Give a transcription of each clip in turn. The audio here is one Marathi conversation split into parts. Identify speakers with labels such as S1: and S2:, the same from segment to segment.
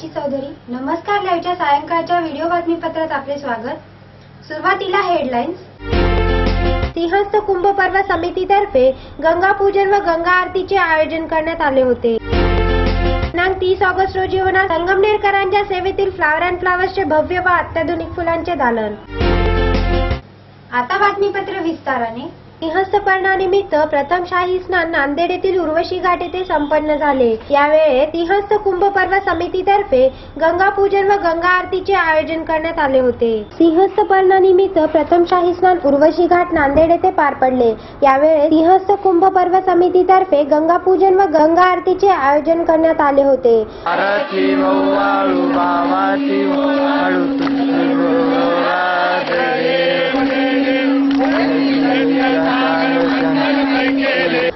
S1: प्राची चौधरी नमस्कार लाईव्हच्या सायंकाळच्या व्हिडिओ बातमीपत्रात आपले स्वागत. सुरुवातीला हेडलाईन्स. सिंहस्थ कुंभ पर्व समितीतर्फे गंगा पूजन व गंगा आरतीचे आयोजन करण्यात आले होते. दिनांक तीस ऑगस्ट रोजी होणार संगमनेरकरांच्या सेवेतील फ्लावर अँड फ्लावर्सचे भव्य व अत्याधुनिक फुलांचे दालन. आता बातमीपत्र विस्ताराने. सिंहस्थपर्णानिमित्त प्रथमशाही प्रथम शाही स्नान नांदेड येथील उर्वशी घाट येथे संपन्न झाले. यावेळी सिंहस्थ कुंभ पर्व समितीतर्फे गंगा पूजन व गंगा आरतीचे आयोजन करण्यात आले होते. सिंहस्थ पर्णानिमित्त प्रथम शाही स्नान उर्वशी घाट नांदेड येथे पार पडले. यावेळी सिंहस्थ कुंभ पर्व समितीतर्फे गंगा पूजन व गंगा आरतीचे आयोजन करण्यात आले होते.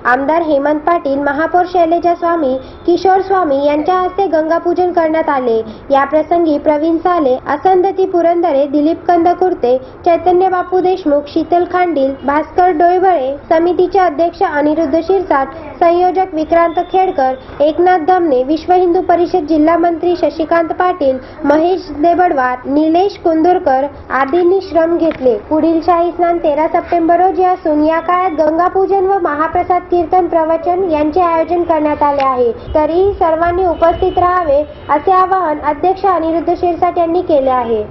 S1: आमदार हेमंत पाटील महापौर शैलेजा स्वामी किशोर स्वामी यांच्या हस्ते गंगापूजन करण्यात आले. या प्रसंगी प्रवीण साले असंदती पुरंदरे दिलीप कंदकुर्ते चैतन्य बापू देशमुख शीतल खांडील भास्कर डोईबळे समितीचे अध्यक्ष अनिरुद्ध शिरसाट संयोजक विक्रांत खेडकर एकनाथ धमने विश्व हिंदू परिषद जिल्हा मंत्री शशिकांत पाटील महेश देबडवार निलेश कुंदुरकर आदींनी श्रम घेतले. पुढील शाही स्नान तेरा सप्टेंबर रोजी असून या काळात गंगापूजन व महाप्रसाद कीर्तन प्रवचन यांचे आयोजन करण्यात आले आहे. तरीही सर्वांनी उपस्थित राहावे असे आवाहन अध्यक्ष अनिरुद्ध शिरसाट यांनी केले आहे.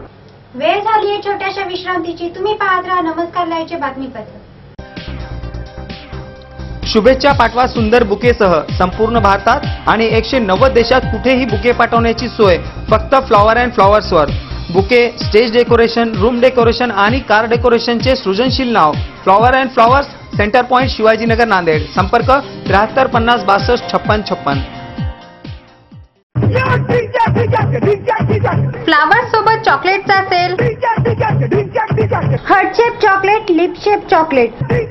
S1: वेळ झाली आहे छोट्याशा विश्रांतीची. तुम्ही पाहत राहा नमस्कार लाईव्हचे बातमीपत्र.
S2: शुभेच्छा पाठवा सुंदर बुकेसह. संपूर्ण भारतात आणि एकशे नव्वद देशात कुठेही बुके पाठवण्याची सोय. फक्त flower and फ्लॉवर्सवर. Bouquet stage decoration room decoration आणि कार डेकोरेशनचे सृजनशील नाव. Flower and flowers centre point Shivajinagar Nanded. संपर्क त्र्याहत्तर पन्नास बासष्ट छप्पन छप्पन.
S1: फ्लावर सोबत चॉकलेटचा sale heart shape chocolate lip shape chocolate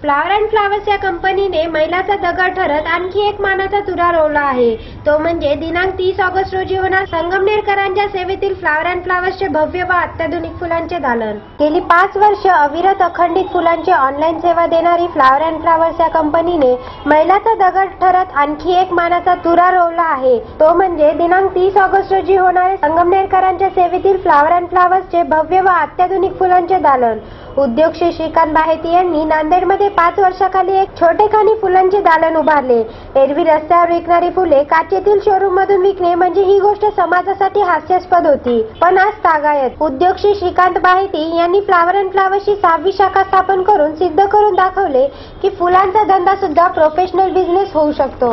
S1: flower and flowers या कंपनीने मैलाचा दगड ठरत आणखी एक मानाचा तुरा रोवला आहे. तो म्हणजे दिनांक तीस ऑगस्ट रोजी होणार संगमनेरकरांच्या सेवेतील फ्लावर अँड फ्लावर्सचे भव्य व अत्याधुनिक फुलांचे दालन. गेली पाच वर्ष अविरत अखंडित फुलांची ऑनलाईन सेवा देणारी फ्लावर अँड फ्लावर्स या कंपनीने मैलाचा दगड ठरत आणखी एक मानाचा तुरा रोवला आहे. तो म्हणजे दिनांक तीस ऑगस्ट रोजी होणारे संगमनेरकरांच्या सेवेतील फ्लावर अँड फ्लावर्सचे भव्य व अत्याधुनिक फुलांचे दालन. उद्योग श्री श्रीकांत बाहेती यांनी नांदेडमध्ये पाच वर्षाखाली एक छोटेखानी फुलांचे दालन उभारले. एरवी रस्त्यावर विकणारी फुले काचेतील शोरूम मधून विकणे म्हणजे ही गोष्ट समाजासाठी हास्यास्पद होती. पण आज तागायत. उद्योग श्री श्रीकांत बाहेती यांनी फ्लावर अँड फ्लावरची सहावी शाखा स्थापन करून सिद्ध करून दाखवले की फुलांचा धंदा सुद्धा प्रोफेशनल बिझनेस होऊ शकतो.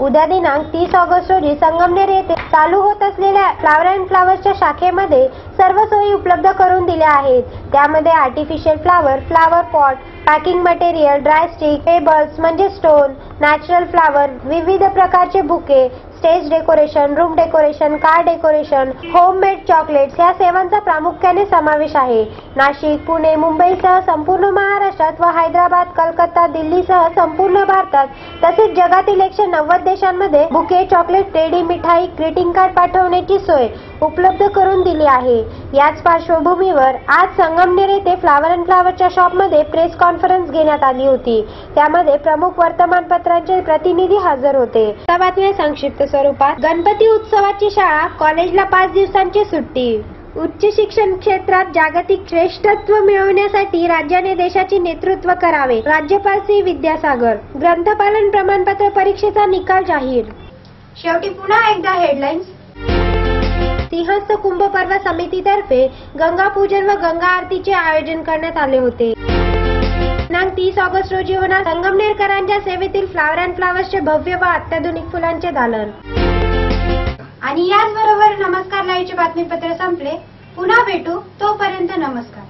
S1: उद्या दिनांक तीस ऑगस्ट रोजी संगमनेर येथे चालू होत असलेल्या फ्लावर अँड फ्लावर्सच्या शाखेमध्ये सर्व सोयी उपलब्ध करून दिल्या आहेत. त्यामध्ये artificial flower flower pot packing material dry stick pebbles म्हणजे स्टोन नॅचरल फ्लावर विविध प्रकारचे bouquet stage decoration room decoration car decoration homemade chocolates या सेवांचा प्रामुख्याने समावेश आहे. नाशिक पुणे मुंबईसह संपूर्ण महाराष्ट्रात व हैदराबाद कलकत्ता दिल्लीसह संपूर्ण भारतात तसेच जगातील एकशे नव्वद देशांमध्ये बुके चॉकलेट रेडी मिठाई ग्रीटिंग कार्ड पाठवण्याची सोय उपलब्ध करून दिली आहे. याच पार्श्वभूमीवर आज संगमनेर येथे फ्लावर अँड फ्लावरच्या शॉपमध्ये प्रेस कॉन्फरन्स घेण्यात आली होती. त्यामध्ये प्रमुख वर्तमानपत्र वर्तमानपत्रांचे प्रतिनिधी हजर होते. बातम्या संक्षिप्त स्वरूपात गणपती उत्सवाची शाळा कॉलेजला पाच दिवसांची सुट्टी. उच्च शिक्षण क्षेत्रात जागतिक श्रेष्ठत्व मिळवण्यासाठी राज्याने देशाचे नेतृत्व करावे. राज्यपाल सी विद्यासागर. ग्रंथपालन प्रमाणपत्र परीक्षेचा निकाल जाहीर. शेवटी पुन्हा एकदा हेडलाईन्स सिंहस्थ कुंभ पर्व समितीतर्फे गंगा पूजन व गंगा आरतीचे आयोजन करण्यात आले होते. दिनांक तीस ऑगस्ट रोजी होणार संगमनेरकरांच्या सेवेतील फ्लावर अँड फ्लावर्सचे भव्य व अत्याधुनिक फुलांचे दालन. आणि याचबरोबर नमस्कार लाईव्हचे बातमीपत्र संपले. पुन्हा भेटू. तोपर्यंत नमस्कार.